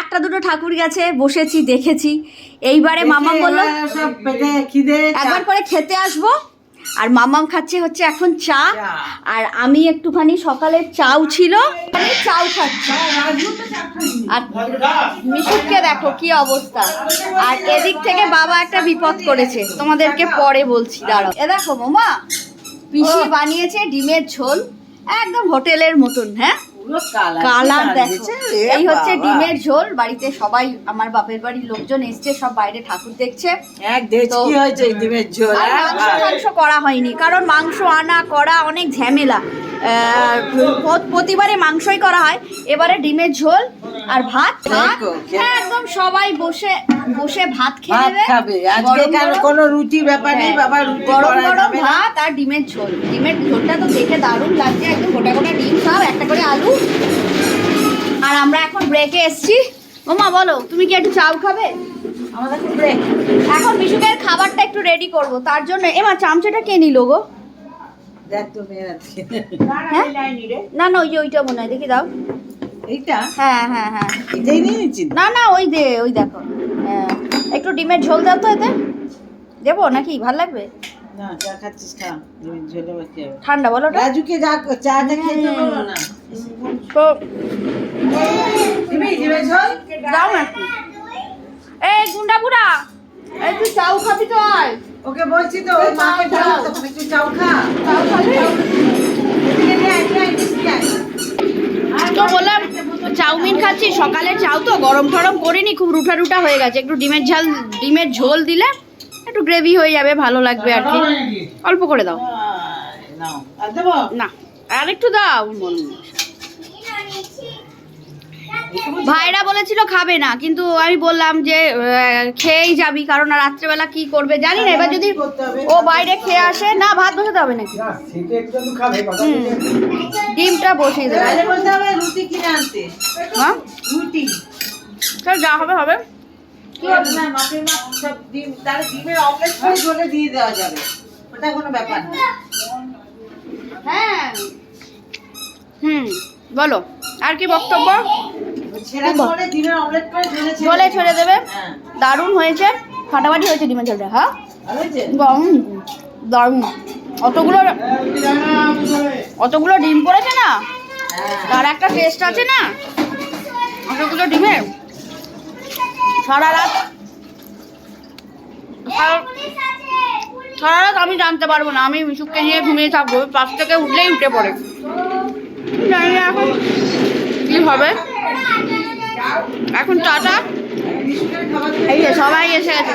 একটা দুটো ঠাকুর গেছে বসেছি দেখেছি। এইবারে মামা বলল একবার করে খেতে আসব। আর মামাম খাচ্ছে হচ্ছে এখন চা। আর আমি একটুখানি সকালে চাউ ছিল আমি চাউ খাচ্ছি। আর মিশুককে দেখো কি অবস্থা। আর এদিক থেকে বাবা একটা বিপদ করেছে। তোমাদেরকে পরে বলছি দাঁড়াও। এ দেখো মামা পিসি বানিয়েছে ডিমের ঝোল একদম হোটেলের মতন হ্যাঁ? পুরো কালার কালার দেখো। এই হচ্ছে ডিমের ঝোল বাড়িতে সবাই আমার বাপের বাড়ির লোকজন এসছে সব বাইরে ঠাকুর দেখছে। এক দেশকি হয়েছে ডিমের ঝোল আর মাংস করা হয়নি কারণ মাংস আনা করা অনেক ঝামেলা। প্রতিবারে মাংসই করা হয়। এবারে ডিমের ঝোল আর ভাত। ভাত হ্যাঁ, একদম সবাই বসে বসে ভাত খেয়ে নেবে আজকে কেন রুটি ব্যাপার নেই হ্যাঁ, বাবা রুটি গরম গরম ভাত আর ডিমের ঝোল। ডিমের ঝোলটা তো দেখে দারুণ লাগছে একদম গোটা গোটা ডিম সব একটা আলু। আর আমরা এখন ব্রেকে এসছি। ওমা বলো তুমি কি একটু চাউ খাবে? আমাদের ব্রেক এখন বিশুকের খাবারটা একটু রেডি করব। তার জন্য এমা চামচাটা কে নিল গো? হ্যাঁ? না না ওই যে ওইটা মনে হয় দেখি দাও। এইটা? হ্যাঁ হ্যাঁ হ্যাঁ। এটাই নিয়ে না না ওই দে ওই দেখো। হ্যাঁ। একটু ডিমের ঝোল দাও তো এতে। দেবো নাকি? ভালো লাগবে? না চা খাচ্ছিস খা। ঠান্ডা বলো রাজুকে যা খেতে বলো না। তো না। এই গুন্ডা বুড়া এই তুই চাউ খাবি তো আয়। ওকে বলছি তো ওই মাকে তো খা। চাউ খাবি। তো বললাম চাউমিন খাচ্ছি সকালে চাউ তো গরম টরম করিনি খুব রুটা রুটা হয়ে গেছে। একটু ডিমের ঝাল ডিমের ঝোল দিলে একটু গ্রেভি হয়ে যাবে ভালো লাগবে আর কি। অল্প করে দাও। না আর একটু দাও। ভাইরা বলেছিল খাবে না কিন্তু আমি বললাম যে খেয়েই যাবি কারণ আর রাত্রেবেলা কি করবে জানি না এবার যদি ও বাইরে খেয়ে আসে না ভাত বসাতে হবে নাকি? হুম। ডিমটা বসিয়ে দেবে। তাহলে বলতে হবে রুটি কিনে আনতে। হ্যাঁ? রুটি। যা হবে হবে। কি হবে না মাছের মাছ সব ডিম তাহলে ডিমের অমলেট করে ঝোলে দিয়ে দেওয়া যাবে। ওটা কোনো ব্যাপার হ্যাঁ। হুম বলো। আর কি বক্তব্য? ঝোলে ছেড়ে দেবে। হ্যাঁ। দারুণ হয়েছে ফাটাফাটি হয়েছে ডিমের ঝোলটা হ্যাঁ? দারুণ দারুণ। অতগুলো অতগুলো ডিম পড়েছে না? হ্যাঁ। তার একটা টেস্ট আছে না? অতগুলো ডিমের সারা রাত সারা রাত আমি জানতে পারব না আমি মিশুককে নিয়ে ঘুমিয়ে থাকব পাশ থেকে উঠলেই উঠে পড়ে। জানি না এখন। কি হবে? এখন টাটা। এই সবাই এসে গেছে।